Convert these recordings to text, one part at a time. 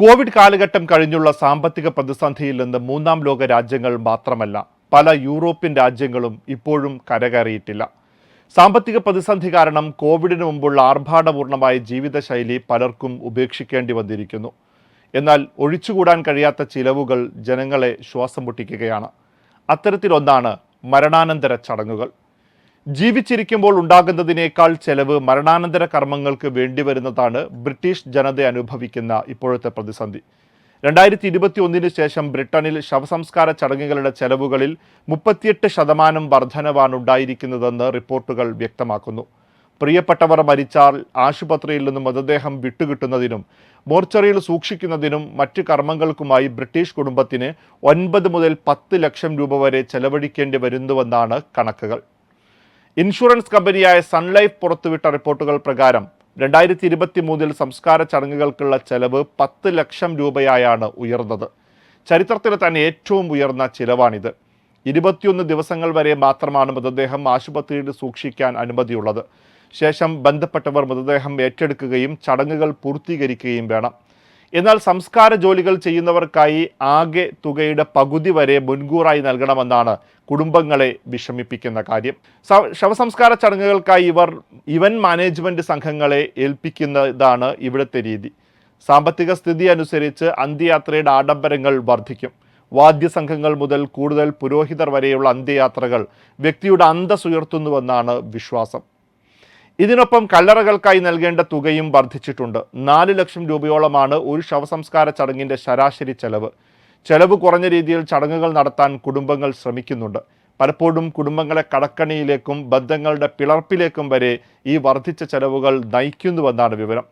Covid കാലഘട്ടം കഴിഞ്ഞുള്ള സാമ്പത്തിക പ്രതിസന്ധിയിൽ നിന്ന് മൂന്നാം ലോക രാജ്യങ്ങൾ മാത്രമല്ല പല യൂറോപ്യൻ രാജ്യങ്ങളും ഇപ്പോഴും കരകയറിയിട്ടില്ല. സാമ്പത്തിക പ്രതിസന്ധി കാരണം കോവിഡിന് മുമ്പുള്ള ആർഭാടപൂർണമായ ജീവിതശൈലി പലർക്കും ഉപേക്ഷിക്കേണ്ടി വന്നിരിക്കുന്നു. എന്നാൽ ഒഴിച്ചുകൂടാൻ കഴിയാത്ത ചിലവുകൾ ജനങ്ങളെ ശ്വാസം മുട്ടിക്കുകയാണ്. അത്തരത്തിലൊന്നാണ് മരണാനന്തര ചടങ്ങുകൾ. ജീവിച്ചിരിക്കുമ്പോൾ ഉണ്ടാകുന്നതിനേക്കാൾ ചെലവ് മരണാനന്തര കർമ്മങ്ങൾക്ക് വേണ്ടി വേണ്ടിവരുന്നതാണ് ബ്രിട്ടീഷ് ജനത അനുഭവിക്കുന്ന ഇപ്പോഴത്തെ പ്രതിസന്ധി. രണ്ടായിരത്തി ഇരുപത്തി ഒന്നിന് ശേഷം ബ്രിട്ടനിൽ ശവസംസ്കാര ചടങ്ങുകളുടെ ചെലവുകളിൽ മുപ്പത്തിയെട്ട് ശതമാനം വർധനവാണ് ഉണ്ടായിരിക്കുന്നതെന്ന് റിപ്പോർട്ടുകൾ വ്യക്തമാക്കുന്നു. പ്രിയപ്പെട്ടവർ മരിച്ചാൽ ആശുപത്രിയിൽ നിന്നും മൃതദേഹം വിട്ടുകിട്ടുന്നതിനും മോർച്ചറിയിൽ സൂക്ഷിക്കുന്നതിനും മറ്റ് കർമ്മങ്ങൾക്കുമായി ബ്രിട്ടീഷ് കുടുംബത്തിന് ഒൻപത് മുതൽ പത്ത് ലക്ഷം രൂപ വരെ ചെലവഴിക്കേണ്ടി വരുന്നുവെന്നാണ് കണക്കുകൾ. ഇൻഷുറൻസ് കമ്പനിയായ സൺലൈഫ് പുറത്തുവിട്ട റിപ്പോർട്ടുകൾ പ്രകാരം രണ്ടായിരത്തി ഇരുപത്തി മൂന്നിൽ സംസ്കാര ചടങ്ങുകൾക്കുള്ള ചെലവ് പത്ത് ലക്ഷം രൂപയായാണ് ഉയർന്നത്. ചരിത്രത്തിൽ തന്നെ ഏറ്റവും ഉയർന്ന ചിലവാണിത്. ഇരുപത്തിയൊന്ന് ദിവസങ്ങൾ വരെ മാത്രമാണ് മൃതദേഹം ആശുപത്രിയിൽ സൂക്ഷിക്കാൻ അനുമതിയുള്ളത്. ശേഷം ബന്ധപ്പെട്ടവർ മൃതദേഹം ഏറ്റെടുക്കുകയും ചടങ്ങുകൾ പൂർത്തീകരിക്കുകയും വേണം. എന്നാൽ സംസ്കാര ജോലികൾ ചെയ്യുന്നവർക്കായി ആകെ തുകയുടെ പകുതി വരെ മുൻകൂറായി നൽകണമെന്നാണ് കുടുംബങ്ങളെ വിഷമിപ്പിക്കുന്ന കാര്യം. ശവസംസ്കാര ചടങ്ങുകൾക്കായി ഇവർ ഇവന്റ് മാനേജ്മെന്റ് സംഘങ്ങളെ ഏൽപ്പിക്കുന്നതാണ് ഇവിടുത്തെ രീതി. സാമ്പത്തിക സ്ഥിതി അനുസരിച്ച് അന്ത്യയാത്രയുടെ ആഡംബരങ്ങൾ വർദ്ധിക്കും. വാദ്യസംഘങ്ങൾ മുതൽ കൂടുതൽ പുരോഹിതർ വരെയുള്ള അന്ത്യയാത്രകൾ വ്യക്തിയുടെ അന്തസ് ഉയർത്തുന്നുവെന്നാണ് വിശ്വാസം. ഇതിനൊപ്പം കല്ലറകൾക്കായി നൽകേണ്ട തുകയും വർദ്ധിച്ചിട്ടുണ്ട്. നാല് ലക്ഷം രൂപയോളമാണ് ഒരു ശവസംസ്കാര ചടങ്ങിന്റെ ശരാശരി ചെലവ്. ചെലവ് കുറഞ്ഞ രീതിയിൽ ചടങ്ങുകൾ നടത്താൻ കുടുംബങ്ങൾ ശ്രമിക്കുന്നുണ്ട്. പലപ്പോഴും കുടുംബങ്ങളെ കടക്കണിയിലേക്കും ബന്ധങ്ങളുടെ പിളർപ്പിലേക്കും വരെ ഈ വർദ്ധിച്ച ചെലവുകൾ നയിക്കുന്നുവെന്നാണ് വിവരം.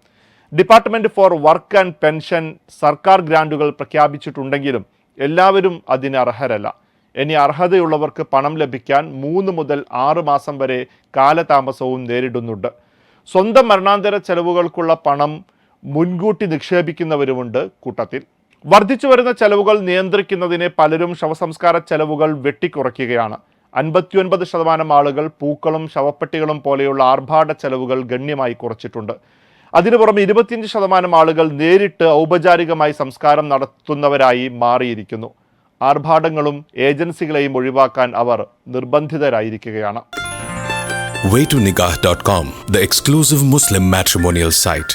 Department for work and pension സർക്കാർ ഗ്രാൻഡുകൾ പ്രഖ്യാപിച്ചിട്ടുണ്ടെങ്കിലും എല്ലാവരും അതിന് അർഹരല്ല. ഇനി അർഹതയുള്ളവർക്ക് പണം ലഭിക്കാൻ മൂന്ന് മുതൽ ആറ് മാസം വരെ കാലതാമസവും നേരിടുന്നുണ്ട്. സ്വന്തം മരണാന്തര ചെലവുകൾക്കുള്ള പണം മുൻകൂട്ടി നിക്ഷേപിക്കുന്നവരുമുണ്ട് കൂട്ടത്തിൽ. വർദ്ധിച്ചു വരുന്ന ചെലവുകൾ നിയന്ത്രിക്കുന്നതിന് പലരും ശവസംസ്കാര ചെലവുകൾ വെട്ടിക്കുറയ്ക്കുകയാണ്. അൻപത്തിയൊൻപത് ശതമാനം ആളുകൾ പൂക്കളും ശവപ്പെട്ടികളും പോലെയുള്ള ആർഭാട ചെലവുകൾ ഗണ്യമായി കുറച്ചിട്ടുണ്ട്. അതിനു പുറമെ ഇരുപത്തിയഞ്ച് ശതമാനം ആളുകൾ നേരിട്ട് ഔപചാരികമായി സംസ്കാരം നടത്തുന്നവരായി മാറിയിരിക്കുന്നു. ആർഭാടങ്ങളും ഏജൻസികളെയും ഒഴിവാക്കാൻ അവർ നിർബന്ധിതരായിരിക്കുകയാണ് waytonikah.com, the exclusive Muslim matrimonial site.